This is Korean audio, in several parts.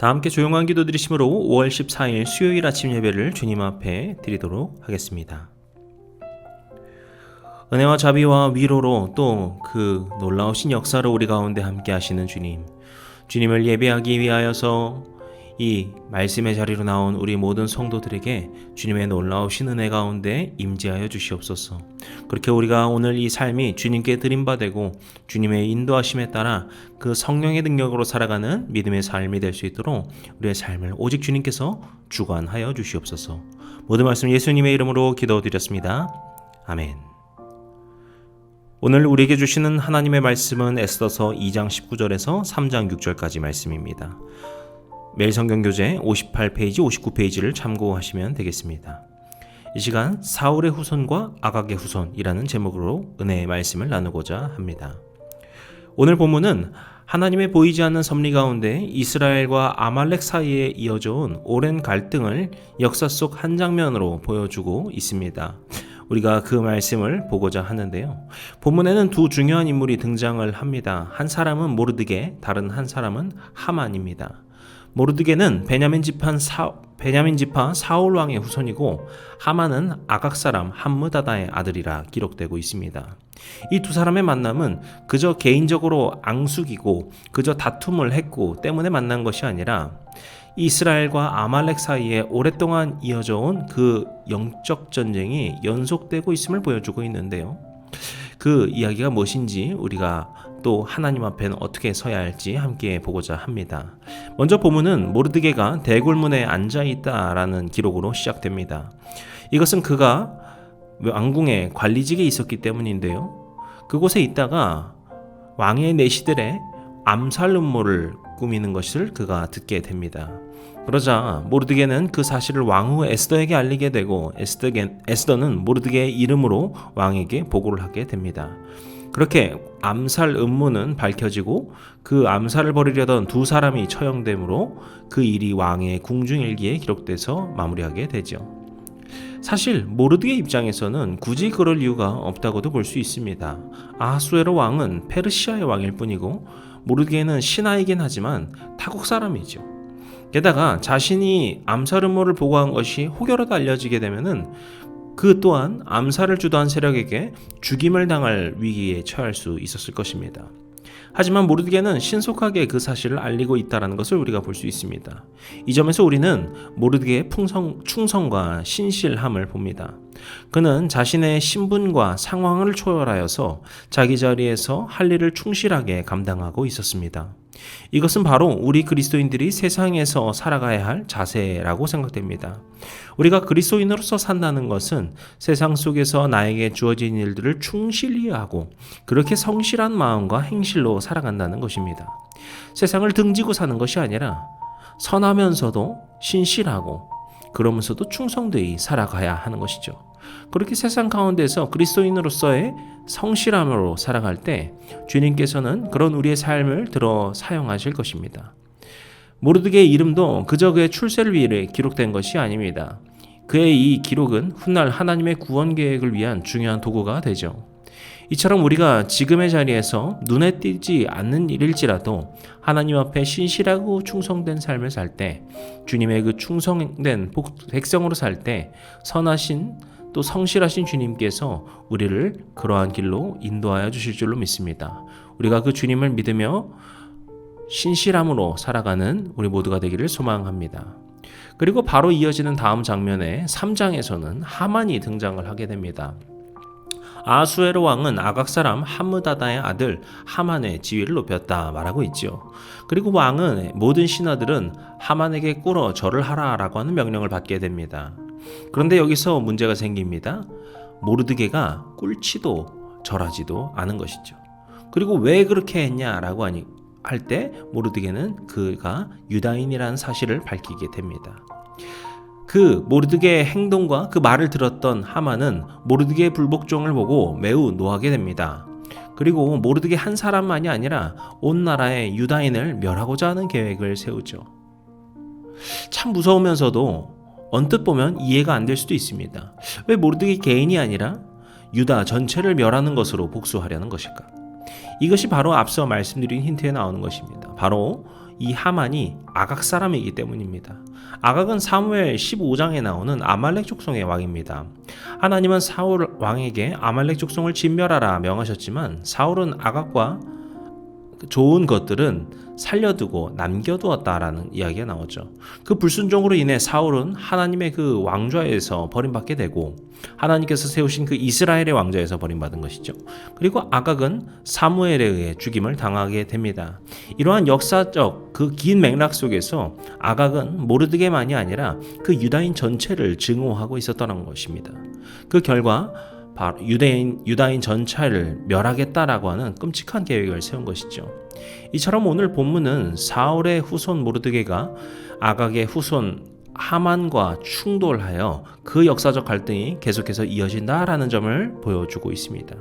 다 함께 조용한 기도 드리심으로 5월 14일 수요일 아침 예배를 주님 앞에 드리도록 하겠습니다. 은혜와 자비와 위로로 또 그 놀라우신 역사를 우리 가운데 함께 하시는 주님. 주님을 예배하기 위하여서 이 말씀의 자리로 나온 우리 모든 성도들에게 주님의 놀라우신 은혜 가운데 임재하여 주시옵소서. 그렇게 우리가 오늘 이 삶이 주님께 드림받되고 주님의 인도하심에 따라 그 성령의 능력으로 살아가는 믿음의 삶이 될 수 있도록 우리의 삶을 오직 주님께서 주관하여 주시옵소서. 모든 말씀 예수님의 이름으로 기도드렸습니다. 아멘. 오늘 우리에게 주시는 하나님의 말씀은 에스더서 2장 19절에서 3장 6절까지 말씀입니다. 매일 성경 교재 58페이지, 59페이지를 참고하시면 되겠습니다. 이 시간 사울의 후손과 아각의 후손이라는 제목으로 은혜의 말씀을 나누고자 합니다. 오늘 본문은 하나님의 보이지 않는 섭리 가운데 이스라엘과 아말렉 사이에 이어져 온 오랜 갈등을 역사 속 한 장면으로 보여주고 있습니다. 우리가 그 말씀을 보고자 하는데요. 본문에는 두 중요한 인물이 등장을 합니다. 한 사람은 모르드게, 다른 한 사람은 하만입니다. 모르드게는 베냐민 지파 사 베냐민 지파 사울 왕의 후손이고 하만은 아각 사람 함므다다의 아들이라 기록되고 있습니다. 이 두 사람의 만남은 그저 개인적으로 앙숙이고 그저 다툼을 했고 때문에 만난 것이 아니라 이스라엘과 아말렉 사이에 오랫동안 이어져 온 그 영적 전쟁이 연속되고 있음을 보여주고 있는데요. 그 이야기가 무엇인지 우리가 또 하나님 앞에는 어떻게 서야 할지 함께 보고자 합니다. 먼저 본문은 모르드게가 대굴문에 앉아 있다라는 기록으로 시작됩니다. 이것은 그가 왕궁의 관리직에 있었기 때문인데요. 그곳에 있다가 왕의 내시들의 암살 음모를 꾸미는 것을 그가 듣게 됩니다. 그러자 모르드게는 그 사실을 왕후 에스더에게 알리게 되고 에스더는 모르드게의 이름으로 왕에게 보고를 하게 됩니다. 그렇게 암살 음모는 밝혀지고 그 암살을 벌이려던 두 사람이 처형되므로 그 일이 왕의 궁중일기에 기록돼서 마무리하게 되죠. 사실 모르드게 입장에서는 굳이 그럴 이유가 없다고도 볼 수 있습니다. 아하수에로 왕은 페르시아의 왕일 뿐이고 모르드게는 신하이긴 하지만 타국 사람이죠. 게다가 자신이 암살 음모를 보고한 것이 혹여라도 알려지게 되면은 그 또한 암살을 주도한 세력에게 죽임을 당할 위기에 처할 수 있었을 것입니다. 하지만 모르드게는 신속하게 그 사실을 알리고 있다는 것을 우리가 볼 수 있습니다. 이 점에서 우리는 모르드게의 풍성, 충성과 신실함을 봅니다. 그는 자신의 신분과 상황을 초월하여서 자기 자리에서 할 일을 충실하게 감당하고 있었습니다. 이것은 바로 우리 그리스도인들이 세상에서 살아가야 할 자세라고 생각됩니다. 우리가 그리스도인으로서 산다는 것은 세상 속에서 나에게 주어진 일들을 충실히 하고 그렇게 성실한 마음과 행실로 살아간다는 것입니다. 세상을 등지고 사는 것이 아니라 선하면서도 신실하고 그러면서도 충성되이 살아가야 하는 것이죠. 그렇게 세상 가운데서 그리스도인으로서의 성실함으로 살아갈 때 주님께서는 그런 우리의 삶을 들어 사용하실 것입니다. 모르드게의 이름도 그저 그의 출세를 위해 기록된 것이 아닙니다. 그의 이 기록은 훗날 하나님의 구원 계획을 위한 중요한 도구가 되죠. 이처럼 우리가 지금의 자리에서 눈에 띄지 않는 일일지라도 하나님 앞에 신실하고 충성된 삶을 살 때 주님의 그 충성된 백성으로 살 때 선하신 또 성실하신 주님께서 우리를 그러한 길로 인도하여 주실 줄로 믿습니다. 우리가 그 주님을 믿으며 신실함으로 살아가는 우리 모두가 되기를 소망합니다. 그리고 바로 이어지는 다음 장면에 3장에서는 하만이 등장을 하게 됩니다. 아수에로 왕은 아각 사람 함므다다의 아들 하만의 지위를 높였다 말하고 있지요. 그리고 왕은 모든 신하들은 하만에게 꿇어 절을 하라라고 하는 명령을 받게 됩니다. 그런데 여기서 문제가 생깁니다. 모르드게가 꿀치도 절하지도 않은 것이죠. 그리고 왜 그렇게 했냐라고 하니 할 때 모르드게는 그가 유다인이라는 사실을 밝히게 됩니다. 그 모르드게의 행동과 그 말을 들었던 하만은 모르드게의 불복종을 보고 매우 노하게 됩니다. 그리고 모르드게 한 사람만이 아니라 온 나라의 유다인을 멸하고자 하는 계획을 세우죠. 참 무서우면서도 언뜻 보면 이해가 안 될 수도 있습니다. 왜 모르드게 개인이 아니라 유다 전체를 멸하는 것으로 복수하려는 것일까? 이것이 바로 앞서 말씀드린 힌트에 나오는 것입니다. 바로 이 하만이 아각 사람이기 때문입니다. 아각은 사무엘 15장에 나오는 아말렉 족속의 왕입니다. 하나님은 사울 왕에게 아말렉 족속을 진멸하라 명하셨지만 사울은 아각과 좋은 것들은 살려두고 남겨두었다라는 이야기가 나오죠. 그 불순종으로 인해 사울은 하나님의 그 왕좌에서 버림받게 되고 하나님께서 세우신 그 이스라엘의 왕좌에서 버림받은 것이죠. 그리고 아각은 사무엘에 의해 죽임을 당하게 됩니다. 이러한 역사적 그 긴 맥락 속에서 아각은 모르드게만이 아니라 그 유다인 전체를 증오하고 있었던 것입니다. 그 결과 유대인 유다인 전체를 멸하겠다라고 하는 끔찍한 계획을 세운 것이죠. 이처럼 오늘 본문은 사울의 후손 모르드게가 아각의 후손 하만과 충돌하여 그 역사적 갈등이 계속해서 이어진다라는 점을 보여주고 있습니다.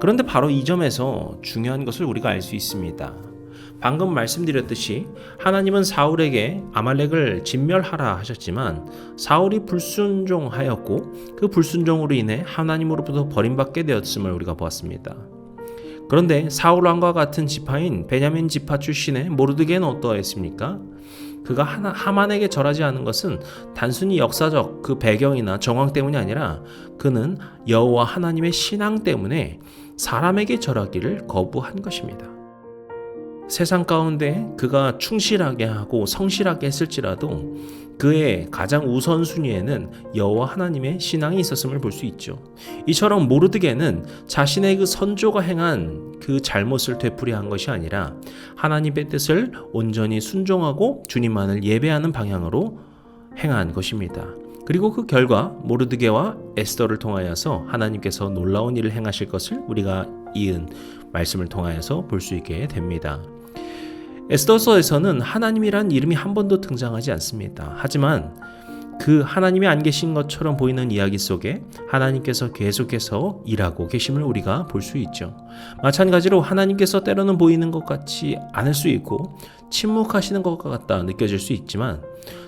그런데 바로 이 점에서 중요한 것을 우리가 알 수 있습니다. 방금 말씀드렸듯이 하나님은 사울에게 아말렉을 진멸하라 하셨지만 사울이 불순종하였고 그 불순종으로 인해 하나님으로부터 버림받게 되었음을 우리가 보았습니다. 그런데 사울 왕과 같은 지파인 베냐민 지파 출신의 모르드게는 어떠했습니까? 그가 하나, 하만에게 절하지 않은 것은 단순히 역사적 그 배경이나 정황 때문이 아니라 그는 여호와 하나님의 신앙 때문에 사람에게 절하기를 거부한 것입니다. 세상 가운데 그가 충실하게 하고 성실하게 했을지라도 그의 가장 우선순위에는 여호와 하나님의 신앙이 있었음을 볼 수 있죠. 이처럼 모르드게는 자신의 그 선조가 행한 그 잘못을 되풀이한 것이 아니라 하나님의 뜻을 온전히 순종하고 주님만을 예배하는 방향으로 행한 것입니다. 그리고 그 결과 모르드게와 에스더를 통하여서 하나님께서 놀라운 일을 행하실 것을 우리가 이은 말씀을 통하여서 볼 수 있게 됩니다. 에스더서에서는 하나님이란 이름이 한 번도 등장하지 않습니다. 하지만 그 하나님이 안 계신 것처럼 보이는 이야기 속에 하나님께서 계속해서 일하고 계심을 우리가 볼 수 있죠. 마찬가지로 하나님께서 때로는 보이는 것 같지 않을 수 있고 침묵하시는 것 같다 느껴질 수 있지만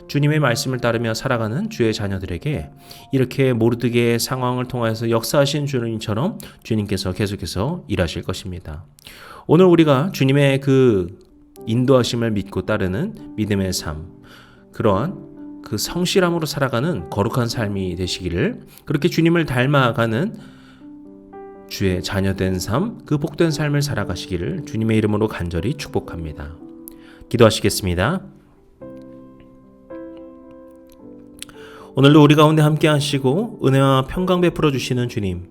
주님의 말씀을 따르며 살아가는 주의 자녀들에게 이렇게 모르드게의 상황을 통하여서 역사하신 주님처럼 주님께서 계속해서 일하실 것입니다. 오늘 우리가 주님의 그 인도하심을 믿고 따르는 믿음의 삶, 그러한 그 성실함으로 살아가는 거룩한 삶이 되시기를 그렇게 주님을 닮아가는 주의 자녀된 삶, 그 복된 삶을 살아가시기를 주님의 이름으로 간절히 축복합니다. 기도하시겠습니다. 오늘도 우리 가운데 함께 하시고 은혜와 평강 베풀어 주시는 주님.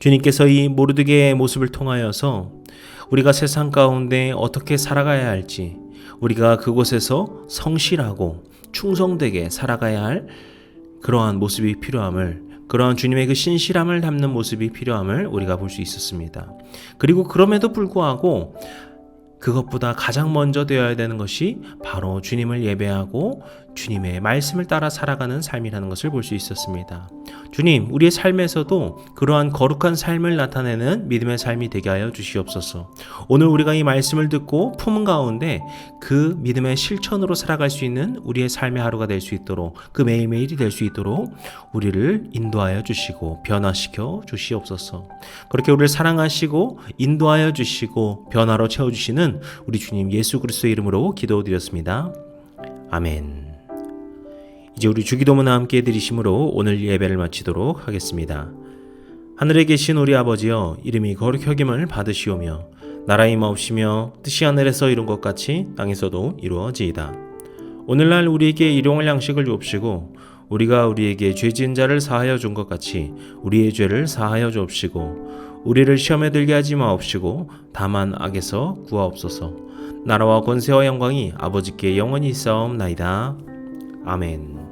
주님께서 이 모르드게의 모습을 통하여서 우리가 세상 가운데 어떻게 살아가야 할지, 우리가 그곳에서 성실하고 충성되게 살아가야 할 그러한 모습이 필요함을 그러한 주님의 그 신실함을 담는 모습이 필요함을 우리가 볼 수 있었습니다. 그리고 그럼에도 불구하고 그것보다 가장 먼저 되어야 되는 것이 바로 주님을 예배하고 주님의 말씀을 따라 살아가는 삶이라는 것을 볼 수 있었습니다. 주님, 우리의 삶에서도 그러한 거룩한 삶을 나타내는 믿음의 삶이 되게 하여 주시옵소서. 오늘 우리가 이 말씀을 듣고 품은 가운데 그 믿음의 실천으로 살아갈 수 있는 우리의 삶의 하루가 될 수 있도록 그 매일매일이 될 수 있도록 우리를 인도하여 주시고 변화시켜 주시옵소서. 그렇게 우리를 사랑하시고 인도하여 주시고 변화로 채워 주시는 우리 주님 예수 그리스도의 이름으로 기도드렸습니다. 아멘. 이제 우리 주기도문과 함께 드리심으로 오늘 예배를 마치도록 하겠습니다. 하늘에 계신 우리 아버지여 이름이 거룩히 여김을 받으시오며 나라의 마옵시며 뜻이 하늘에서 이룬 것 같이 땅에서도 이루어지이다. 오늘날 우리에게 일용할 양식을 주옵시고 우리가 우리에게 죄 지은 자를 사하여 준 것 같이 우리의 죄를 사하여 주옵시고 우리를 시험에 들게 하지 마옵시고 다만 악에서 구하옵소서. 나라와 권세와 영광이 아버지께 영원히 있사옵나이다. 아멘.